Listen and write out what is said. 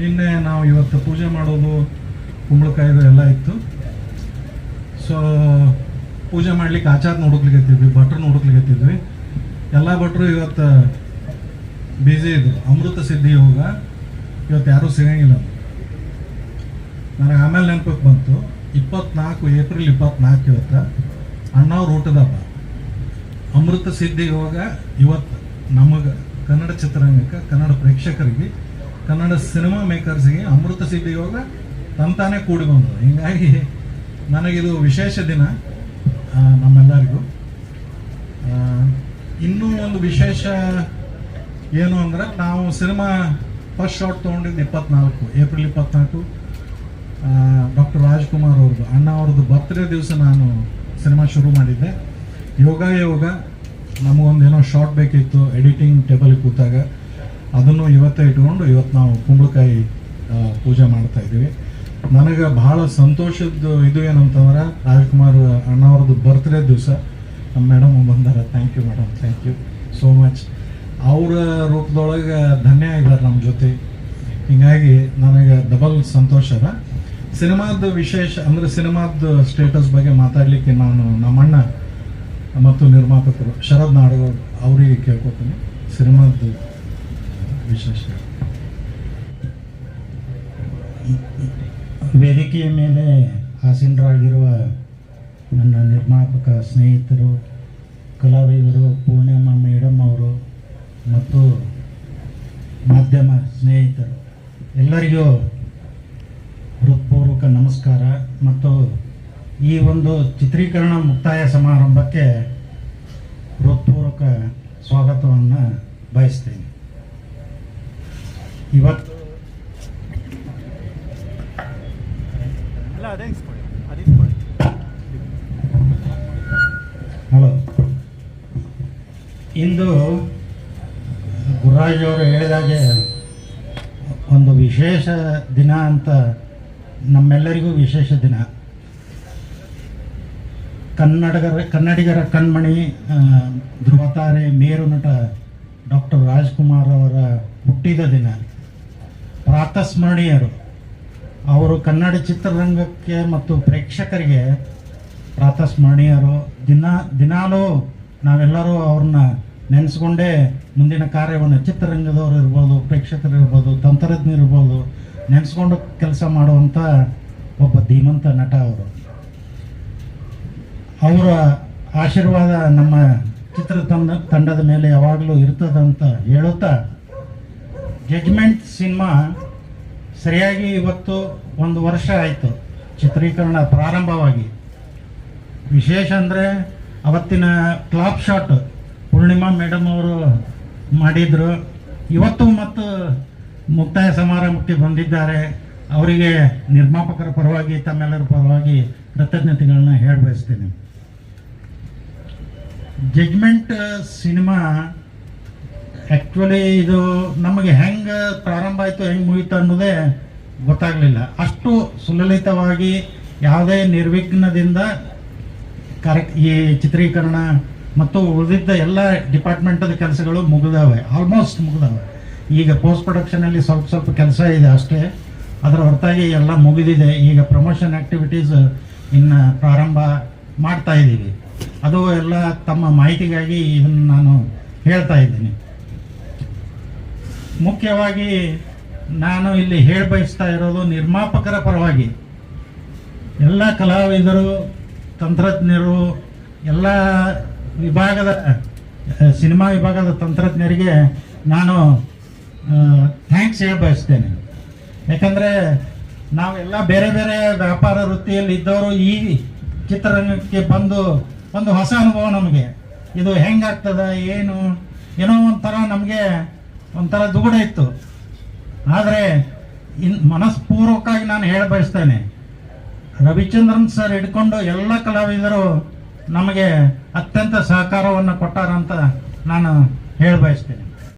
ನಿನ್ನೆ ನಾವು ಇವತ್ತು ಪೂಜೆ ಮಾಡೋದು ಕುಂಬಳಕಾಯಿದು ಎಲ್ಲ ಇತ್ತು. ಸೊ ಪೂಜೆ ಮಾಡ್ಲಿಕ್ಕೆ ಆಚಾರ ಹುಡುಕ್ಲಿಕ್ಕೆ ಭಟ್ರು ಹುಡುಕ್ಲಿಕ್ಕೆ ಎಲ್ಲ ಭಟ್ರು ಇವತ್ತು ಬ್ಯುಸಿ ಇದ್ರು. ಅಮೃತ ಸಿದ್ಧಿ ಯೋಗ ಇವತ್ತು ಯಾರೂ ಸಿಗಂಗಿಲ್ಲ. ನನಗೆ ಆಮೇಲೆ ನೆನಪಕ್ಕೆ ಬಂತು, ಇಪ್ಪತ್ನಾಲ್ಕು ಏಪ್ರಿಲ್ ಇಪ್ಪತ್ನಾಲ್ಕು ಇವತ್ತು ಅಣ್ಣವ್ರು ಊಟದ ಹಬ್ಬ. ಅಮೃತ ಸಿದ್ಧಿ ಯೋಗ ಇವತ್ತು ನಮಗೆ ಕನ್ನಡ ಚಿತ್ರರಂಗಕ್ಕೆ, ಕನ್ನಡ ಪ್ರೇಕ್ಷಕರಿಗೆ ಕನ್ನಡ ಸಿನಿಮಾ ಮೇಕರ್ಸ್ಗೆ ಅಮೃತ ಸಿದ್ಧಿ ಯೋಗ ತಂತಾನೆ ಕೂಡಿ ಬಂದವು ಹೀಗಾಗಿ ನನಗಿದು ವಿಶೇಷ ದಿನ ನಮ್ಮೆಲ್ಲರಿಗೂ. ಇನ್ನೂ ಒಂದು ವಿಶೇಷ ಏನು ಅಂದ್ರೆ ನಾವು ಸಿನಿಮಾ ಫಸ್ಟ್ ಶಾಟ್ ತೊಗೊಂಡಿದ್ದು ಇಪ್ಪತ್ನಾಲ್ಕು ಏಪ್ರಿಲ್ ಇಪ್ಪತ್ನಾಲ್ಕು. ಡಾಕ್ಟರ್ ರಾಜ್ಕುಮಾರ್ ಅವ್ರದ್ದು, ಅಣ್ಣ ಅವ್ರದ್ದು ಬರ್ತ್ಡೇ ದಿವಸ ನಾನು ಸಿನಿಮಾ ಶುರು ಮಾಡಿದ್ದೆ. ಯೋಗ ಯೋಗ, ನಮಗೊಂದೇನೋ ಶಾರ್ಟ್ ಬೇಕಿತ್ತು ಎಡಿಟಿಂಗ್ ಟೇಬಲ್ ಕೂತಾಗ. ಅದನ್ನು ಇವತ್ತೇ ಇಟ್ಕೊಂಡು ಇವತ್ತು ನಾವು ಕುಂಬಳಕಾಯಿ ಪೂಜೆ ಮಾಡ್ತಾ ಇದ್ದೀವಿ. ನನಗೆ ಬಹಳ ಸಂತೋಷದ್ದು ಇದು ಏನಂತಂದ್ರೆ ರಾಜ್ಕುಮಾರ್ ಅಣ್ಣವ್ರದ್ದು ಬರ್ತ್ಡೇ ದಿವಸ. ನಮ್ಮ ಮೇಡಮ್ ಬಂದಾರ. Thank you madam thank you so much ಅವರ ರೂಪದೊಳಗೆ ಧನ್ಯ ಇದ್ದಾರೆ ನಮ್ಮ ಜೊತೆ. ಹೀಗಾಗಿ ನನಗೆ ಡಬಲ್ ಸಂತೋಷ ಅದ. ಸಿನಿಮಾದ ವಿಶೇಷ, ಅಂದರೆ ಸಿನಿಮಾದ ಸ್ಟೇಟಸ್ ಬಗ್ಗೆ ಮಾತಾಡಲಿಕ್ಕೆ ನಾನು ನಮ್ಮಣ್ಣ ಮತ್ತು ನಿರ್ಮಾಪಕರು, ಶರದ್ ನಾಡಗೌಡ್ ಅವರಿಗೆ ಕೇಳ್ಕೊತೀನಿ. ಸಿನಿಮಾದ ವಿಶೇಷ ವೇದಿಕೆಯ ಮೇಲೆ ಆಸೀನರಾಗಿರುವ ನನ್ನ ನಿರ್ಮಾಪಕ ಸ್ನೇಹಿತರು, ಕಲಾವಿದರು ಪೂರ್ಣಿಮಾ ಮೇಡಮ್ ಅವರು ಮತ್ತು ಮಾಧ್ಯಮ ಸ್ನೇಹಿತರು, ಎಲ್ಲರಿಗೂ ಹೃತ್ಪೂರ್ವಕ ನಮಸ್ಕಾರ ಮತ್ತು ಈ ಒಂದು ಚಿತ್ರೀಕರಣ ಮುಕ್ತಾಯ ಸಮಾರಂಭಕ್ಕೆ ಹೃತ್ಪೂರ್ವಕ ಸ್ವಾಗತವನ್ನು ಬಯಸ್ತೇನೆ. ಇವತ್ತು ಹಲೋ. ಇಂದು ಗುರುರಾಜ್ ಅವರು ಹೇಳಿದಾಗೆ ಒಂದು ವಿಶೇಷ ದಿನ ಅಂತ ನಮ್ಮೆಲ್ಲರಿಗೂ ವಿಶೇಷ ದಿನ. ಕನ್ನಡಗರ ಕನ್ನಡಿಗರ ಕಣ್ಮಣಿ ಧ್ರುವತಾರೆ ಮೇರು ನಟ ಡಾಕ್ಟರ್ ರಾಜ್ಕುಮಾರ್ ಅವರ ಹುಟ್ಟಿದ ದಿನ. ಪ್ರಾತಸ್ಮರಣೀಯರು. ಅವರು ಕನ್ನಡ ಚಿತ್ರರಂಗಕ್ಕೆ ಮತ್ತು ಪ್ರೇಕ್ಷಕರಿಗೆ ಪ್ರಾತಸ್ಮರಣೀಯರು. ದಿನ, ದಿನಾಲೂ ನಾವೆಲ್ಲರೂ ಅವ್ರನ್ನ ನೆನೆಸ್ಕೊಂಡೇ ಮುಂದಿನ ಕಾರ್ಯವನ್ನು ಚಿತ್ರರಂಗದವ್ರು ಇರ್ಬೋದು, ಪ್ರೇಕ್ಷಕರು ಇರ್ಬೋದು, ತಂತ್ರಜ್ಞರು ಇರ್ಬೋದು, ನೆನೆಸ್ಕೊಂಡು ಕೆಲಸ ಮಾಡುವಂಥ ಒಬ್ಬ ಧೀಮಂತ ನಟ ಅವರು. ಅವರ ಆಶೀರ್ವಾದ ನಮ್ಮ ಚಿತ್ರತಂಡ, ತಂಡದ ಮೇಲೆ ಯಾವಾಗಲೂ ಇರ್ತದಂತ ಹೇಳುತ್ತಾ ಜಡ್ಜ್ಮೆಂಟ್ ಸಿನಿಮಾ ಸರಿಯಾಗಿ ಇವತ್ತು ಒಂದು ವರ್ಷ ಆಯಿತು ಚಿತ್ರೀಕರಣ ಪ್ರಾರಂಭವಾಗಿ. ವಿಶೇಷ ಅಂದರೆ ಅವತ್ತಿನ ಕ್ಲಾಪ್ ಶಾಟ್ ಪೂರ್ಣಿಮಾ ಮೇಡಮ್ ಅವರು ಮಾಡಿದರು. ಇವತ್ತು ಮತ್ತು ಮುಕ್ತಾಯ ಸಮಾರಂಭಕ್ಕೆ ಬಂದಿದ್ದಾರೆ. ಅವರಿಗೆ ನಿರ್ಮಾಪಕರ ಪರವಾಗಿ, ತಮ್ಮೆಲ್ಲರ ಪರವಾಗಿ ಕೃತಜ್ಞತೆಗಳನ್ನ ಹೇಳ ಬಯಸ್ತೇನೆ ಜಡ್ಜ್ಮೆಂಟ್ ಸಿನಿಮಾ ಆ್ಯಕ್ಚುಲಿ ಇದು ನಮಗೆ ಹೆಂಗೆ ಪ್ರಾರಂಭ ಆಯಿತು, ಹೆಂಗೆ ಮುಗಿತು ಅನ್ನೋದೇ ಗೊತ್ತಾಗಲಿಲ್ಲ. ಅಷ್ಟು ಸುಲಲಿತವಾಗಿ ಯಾವುದೇ ನಿರ್ವಿಘ್ನದಿಂದ ಕಾರ್ಯ ಈ ಚಿತ್ರೀಕರಣ ಮತ್ತು ಉಳಿದಿದ್ದ ಎಲ್ಲ ಡಿಪಾರ್ಟ್ಮೆಂಟದ ಕೆಲಸಗಳು ಮುಗಿದವೆ. ಆಲ್ಮೋಸ್ಟ್ ಮುಗಿದವೆ. ಈಗ ಪೋಸ್ಟ್ ಪ್ರೊಡಕ್ಷನಲ್ಲಿ ಸ್ವಲ್ಪ ಸ್ವಲ್ಪ ಕೆಲಸ ಇದೆ ಅಷ್ಟೇ. ಅದರ ಹೊರತಾಗಿ ಎಲ್ಲ ಮುಗಿದಿದೆ. ಈಗ ಪ್ರಮೋಷನ್ ಆ್ಯಕ್ಟಿವಿಟೀಸ್ ಇನ್ನು ಪ್ರಾರಂಭ ಮಾಡ್ತಾ ಇದ್ದೀವಿ. ಅದು ಎಲ್ಲ ತಮ್ಮ ಮಾಹಿತಿಗಾಗಿ ಇದನ್ನು ನಾನು ಹೇಳ್ತಾ ಇದ್ದೀನಿ. ಮುಖ್ಯವಾಗಿ ನಾನು ಇಲ್ಲಿ ಹೇಳ ಬಯಸ್ತಾ ಇರೋದು ನಿರ್ಮಾಪಕರ ಪರವಾಗಿ. ಎಲ್ಲ ಕಲಾವಿದರು, ತಂತ್ರಜ್ಞರು, ಎಲ್ಲ ವಿಭಾಗದ ಸಿನಿಮಾ ವಿಭಾಗದ ತಂತ್ರಜ್ಞರಿಗೆ ನಾನು ಥ್ಯಾಂಕ್ಸ್ ಹೇಳ ಬಯಸ್ತೇನೆ. ಯಾಕಂದರೆ ನಾವೆಲ್ಲ ಬೇರೆ ಬೇರೆ ವ್ಯಾಪಾರ ವೃತ್ತಿಯಲ್ಲಿ ಇದ್ದವರು ಈ ಚಿತ್ರರಂಗಕ್ಕೆ ಬಂದು ಒಂದು ಹೊಸ ಅನುಭವ ನಮಗೆ. ಇದು ಹೆಂಗಾಗ್ತದ, ಏನು, ಏನೋ ಒಂಥರ ನಮಗೆ ಒಂಥರ ದುಗುಡ ಇತ್ತು. ಆದರೆ ಇನ್ ಮನಸ್ಪೂರ್ವಕವಾಗಿ ನಾನು ಹೇಳ ಬಯಸ್ತೇನೆ. ರವಿಚಂದ್ರನ್ ಸರ್ ಹಿಡ್ಕೊಂಡು ಎಲ್ಲ ಕಲಾವಿದರು ನಮಗೆ ಅತ್ಯಂತ ಸಹಕಾರವನ್ನು ಕೊಟ್ಟಾರಂತ ನಾನು ಹೇಳ ಬಯಸ್ತೇನೆ.